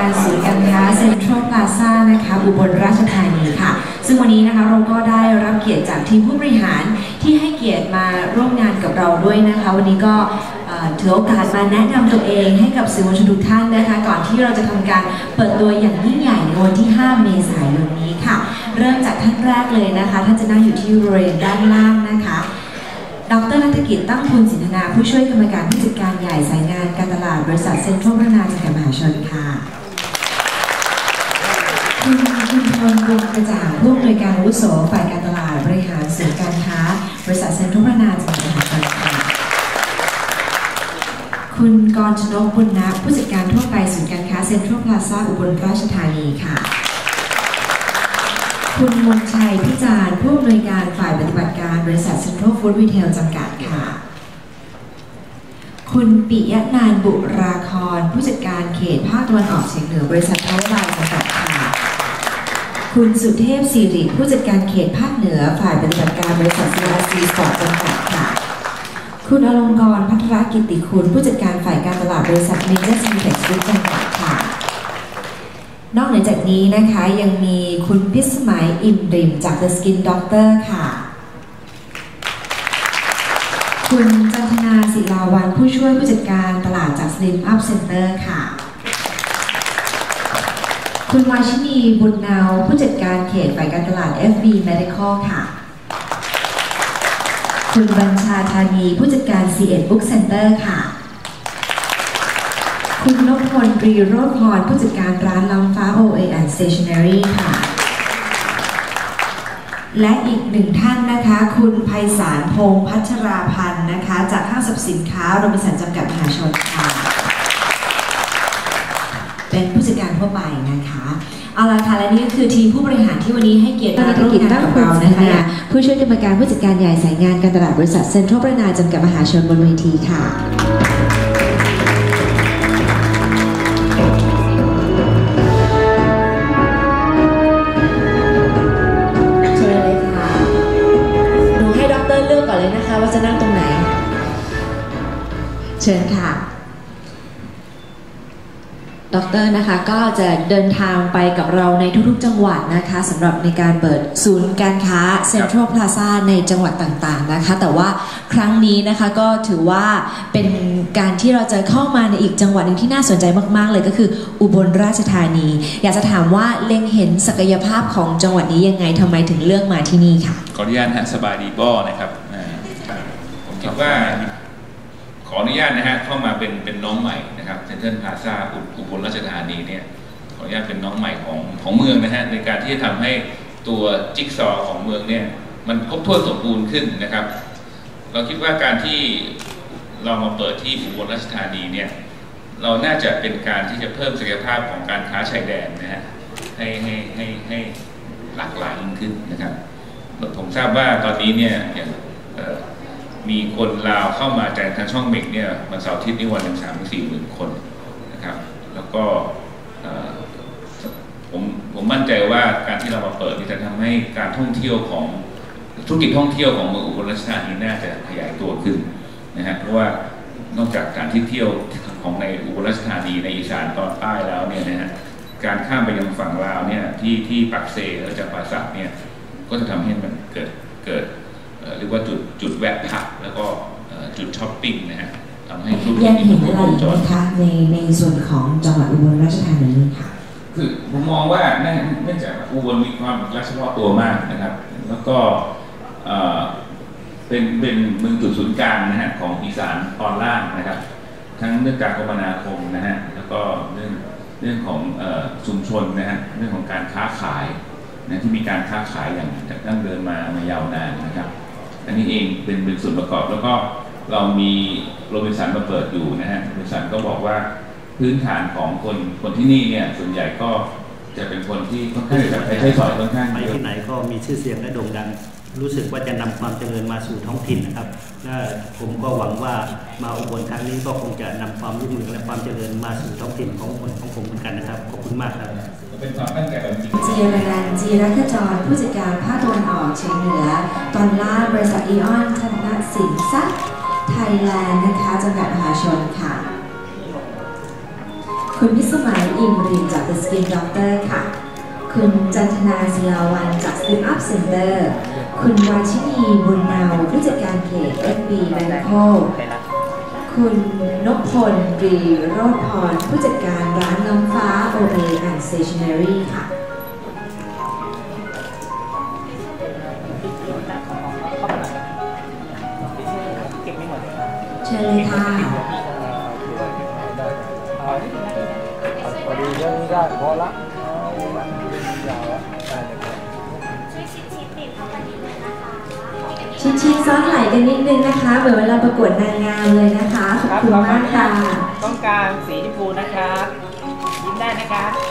การศูนย์การค้าเซ็นทรัลพลาซ่านะคะอุบลราชธานีค่ะ ซึ่งวันนี้นะคะเราก็ได้รับเกียรติจากทีมผู้บริหารที่ให้เกียรติมาร่วมงานกับเราด้วยนะคะ วันนี้ก็ถือโอกาสมาแนะนำตัวเองให้กับสื่อมวลชนทุกท่านนะคะ ก่อนที่เราจะทำการเปิดตัวอย่างยิ่งใหญ่ในวันที่ 5 เมษายนนี้ค่ะ เริ่มจากท่านแรกเลยนะคะ ท่านจะนั่งอยู่ที่บริเวณด้านล่างนะคะดรนัฐกิจตั้งทุนสินธนาผู้ช่วยกรรมการผู้จัดการใหญ่สายงานการตลาดบริษัทเซ็นทรัลพัฒนาจำกัดมหาชนค่ะ คุณคุณพลวงกระจ่างผู้อำนวยการอาวุโสฝ่ายการตลาดบริหารศูนย์การค้า บริษัทเซ็นทรัลพนาจำกัดมหาชนค่ะคุณกรชนกบุญนับผู้จัดการทั่วไปศูนย์การค้าเซ็นทรัลพลาซ่าอุบลราชธานีค่ะ คุณมนชัยพิจารณ์ผู้อำนวยการฝ่ายปฏิบัติการบริษัทเซ็นทรัลฟู้ดรีเทลจำกัดค่ะคุณปิยะนานบุราครผู้จัดการเขตภาคตะวันออกเฉียงเหนือบริษัทเทวบายจำกัด คุณสุเทพสิริผู้จัดการเขตภาคเหนือฝ่ายปฏิบัติการบริษัทซีอาซีสปอร์ตจำกัดค่ะ คุณอลงกรณ์พัทรกิติคุณ ผู้จัดการฝ่ายการตลาดบริษัทเมเจอร์ซีเท็กซ์จำกัดค่ะ นอกเหนือจากนี้นะคะยังมีคุณพิสมัยอิ่มริมจาก The Skin Doctor ค่ะ คุณจันทนาศิลาวันผู้ช่วยผู้จัดการตลาดจาก Slim Up Center ค่ะ คุณวาชินีบุญนาว ผู้จัดการเขตฝ่ายการตลาด FB Medical ค่ะ คุณบัญชาธานี ผู้จัดการ C1 Book Center ค่ะ คุณนพพลตรีโรจน์พรผู้จัดการร้านล้ำฟ้า OA and Stationery ค่ะ และอีกหนึ่งท่านนะคะ คุณไพศาลพงษ์พัชราพันธ์นะคะ จากห้างสรรพสินค้าโรบินสันจำกัดมหาชนค่ะ เป็นผู้จัดการทั่วไปนะคะเอาละค่ะและนี่ก็คือทีมผู้บริหารที่วันนี้ให้เกียรติมาร่วมงานกับเรานะคะ ผู้ช่วยกรรมการผู้จัดการใหญ่สายงานการตลาดบริษัทเซ็นทรัลประนาจำกัดมหาชนบนเวทีค่ะเชิญเลยค่ะหนูให้ ด็อกเตอร์นะคะก็จะเดินทางไปกับเราในทุกๆ จังหวัดนะคะสำหรับในการเปิดศูนย์การค้าเซ็นทรัลพลาซ่าในจังหวัดต่างๆนะคะ แต่ว่าครั้งนี้นะคะก็ถือว่าเป็นการที่เราจะเข้ามาในอีกจังหวัดหนึ่งที่น่าสนใจมากๆ เลยก็คืออุบลราชธานี อยากจะถามว่าเล็งเห็นศักยภาพของจังหวัดนี้ยังไงทำไมถึงเลือกมาที่นี่ค่ะขออนุญาตฮะสบายดีบ่นะครับผมคิดว่า ขออนุญาตนะฮะเข้ามาเป็นเป็นน้องใหม่นะครับเซ็นทรัลพลาซ่าอุบลราชธานีเนี่ยขออนุญาตเป็นน้องใหม่ของของเมืองนะฮะในการที่จะทำให้ตัวจิ๊กซอของเมืองเนี่ยมันครบถ้วนสมบูรณ์ขึ้นนะครับ เราคิดว่าการที่เรามาเปิดที่อุบลราชธานีเนี่ยเราน่าจะเป็นการที่จะเพิ่มศักยภาพของการค้าชายแดนนะฮะให้ให้ให้ให้หลากหลายยิ่งขึ้นนะครับผมทราบว่าตอนนี้เนี่ยอย่างเอ่อ มีคนลาวเข้ามาจากทางช่องเมกเนี่ยวันเสาร์อาทิตย์นี่วันหนึ่งสามถึงสี่หมื่นคนนะครับ แล้วก็ผมผมมั่นใจว่าการที่เรามาเปิดนี่จะทำให้การท่องเที่ยวของธุรกิจท่องเที่ยวของเมืองอุบลราชธานีน่าจะขยายตัวขึ้นนะฮะเพราะว่านอกจากการที่เที่ยวของในอุบลราชธานีในอีสานตอนใต้แล้วเนี่ยนะฮะการข้ามไปยังฝั่งลาวเนี่ยที่ที่ปักเซแล้วจากปราสักเนี่ยก็จะทำให้มันเกิดเกิด เอ่อเรียกว่าจุดจุดแวะพักแล้วก็เอ่อจุดช้อปปิ้งนะฮะทำให้ธุรกิจยังนี้เห็มันนอะไรวงจรนะคะในในส่วนของจังหวัดอุบลราชธานีค่ะคือผมมองว่าเนื่องเนื่องจากอุบลมีความลักษณะเฉพาะตัวมากนะครับ แล้วก็เอ่อเป็นเป็นเมืองจุดศูนย์กลางนะฮะของอีสานตอนล่างนะครับ ทั้งเรื่องการคมนาคมนะฮะแล้วก็เรื่องเรื่องของเอ่อชุมชนนะฮะเรื่องของการค้าขายนะที่มีการค้าขายอย่างจากตั้งเดินมามายาวนานนะครับ อันนี้เองเป็นเป็นส่วนประกอบแล้วก็เรามีโรบินสันมาเปิดอยู่นะฮะโรบินสันก็บอกว่าพื้นฐานของคนคนที่นี่เนี่ยส่วนใหญ่ก็จะเป็นคนที่ค่อนข้างจะใช้สอยค่อนข้างไปเยอะที่ไหนก็มีชื่อเสียงและโด่งดัง รู้สึกว่าจะนำความเจริญมาสู่ท้องถิ่นนะครับและผมก็หวังว่ามาอุบลครั้งนี้ก็คงจะนำความรุ่งเรืองและความเจริญมาสู่ท้องถิ่นของคนของผมเหมือนกันนะครับขอบคุณมากครับ เป็นความตั้งใจของจริงจีรนันจีรักจรผู้จัดการภาคตะวันออกเฉียงเหนือ ตอนล่างบริษัทอีออนธนสินทรัพย์ไทยแลนด์นะคะจำกัดมหาชนค่ะ คุณพิสมัยอิมรินจาก The Skin Doctor ค่ะ คุณจันทนาศิลาวันจาก Slim Up Center คุณวาชินีบุญเนาผู้จัดการเพจ FB Bangkok คุณนพพลตรีโรธพร ผู้จัดการร้านน้องฟ้า OA and Stationery ค่ะเก็บไม่หมดเชิญเลยค่ะพอดีเรื่องนี้ได้พอละ ชีซ้อนไหลกันนิดนึงนะคะเหมือนเวลาประกวดนางงามเลยนะคะขอบคุณมากค่ะ ต้องการสีชมพูนะคะยิ้มได้นะคะ